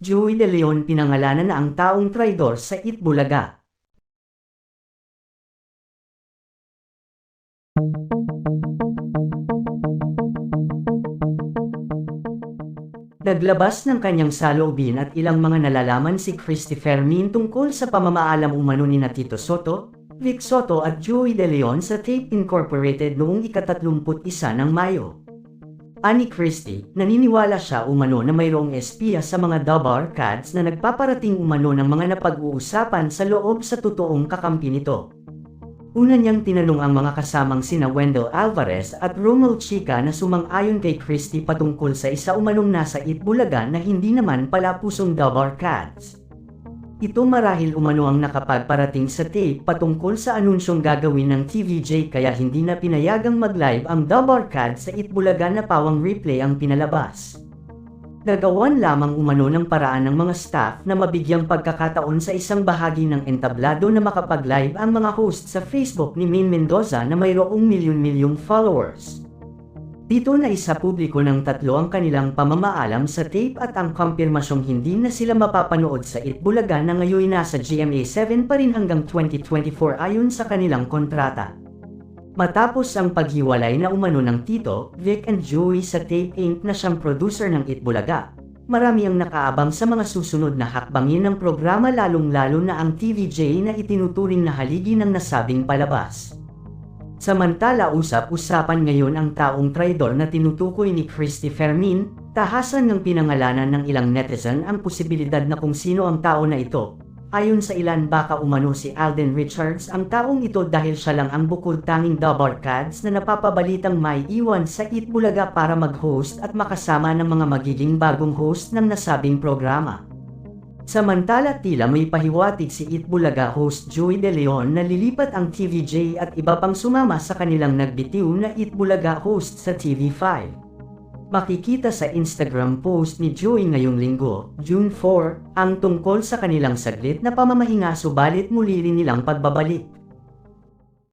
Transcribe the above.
Joey De Leon pinangalanan na ang taong traidor sa Itbulaga. Naglabas ng kanyang saloobin at ilang mga nalalaman si Christy Fermin tungkol sa pamamaalam umano ni Tito Soto, Vic Soto at Joey De Leon sa Tape Incorporated noong ikatatlumput isa ng Mayo. Ani Christie, naniniwala siya umano na mayroong espiya sa mga dub arcades na nagpaparating umano ng mga napag-uusapan sa loob sa totoong kakampi nito. Una niyang tinanong ang mga kasamang sina Wendell Alvarez at Romel Chica na sumang-ayon kay Christie patungkol sa isa umanong nasa Itbulaga na hindi naman pala pusong dub arcades. Ito marahil umano ang nakapagparating sa tape patungkol sa anunsyong gagawin ng TVJ kaya hindi na pinayagang mag-live ang dub arcade sa Itbulaga na pawang replay ang pinalabas. Nagawan lamang umano ng paraan ng mga staff na mabigyang pagkakataon sa isang bahagi ng entablado na makapag-live ang mga host sa Facebook ni Min Mendoza na mayroong milyon-milyong followers. Dito na isa publiko ng tatlo ang kanilang pamamaalam sa tape at ang kumpirmasyong hindi na sila mapapanood sa Itbulaga na ngayon nasa GMA7 pa rin hanggang 2024 ayon sa kanilang kontrata. Matapos ang paghiwalay na umano ng Tito, Vic and Joey sa Tape Inc. na siyang producer ng Itbulaga, marami ang nakaabang sa mga susunod na hakbangin ng programa lalong-lalo na ang TVJ na itinuturing na haligi ng nasabing palabas. Samantala usap-usapan ngayon ang taong traidor na tinutukoy ni Christy Fermin, tahasan ng pinangalanan ng ilang netizen ang posibilidad na kung sino ang tao na ito. Ayon sa ilan baka umano si Alden Richards ang taong ito dahil siya lang ang bukod tanging dub arcades na napapabalitang may iwan sa Itbulaga para mag-host at makasama ng mga magiging bagong host ng nasabing programa. Samantala tila may pahiwatig si Itbulaga host Joey De Leon na lilipat ang TVJ at iba pang sumama sa kanilang nagbitiw na Itbulaga host sa TV5. Makikita sa Instagram post ni Joey ngayong linggo, June 4, ang tungkol sa kanilang saglit na pamamahinga subalit muli rin nilang pagbabalik.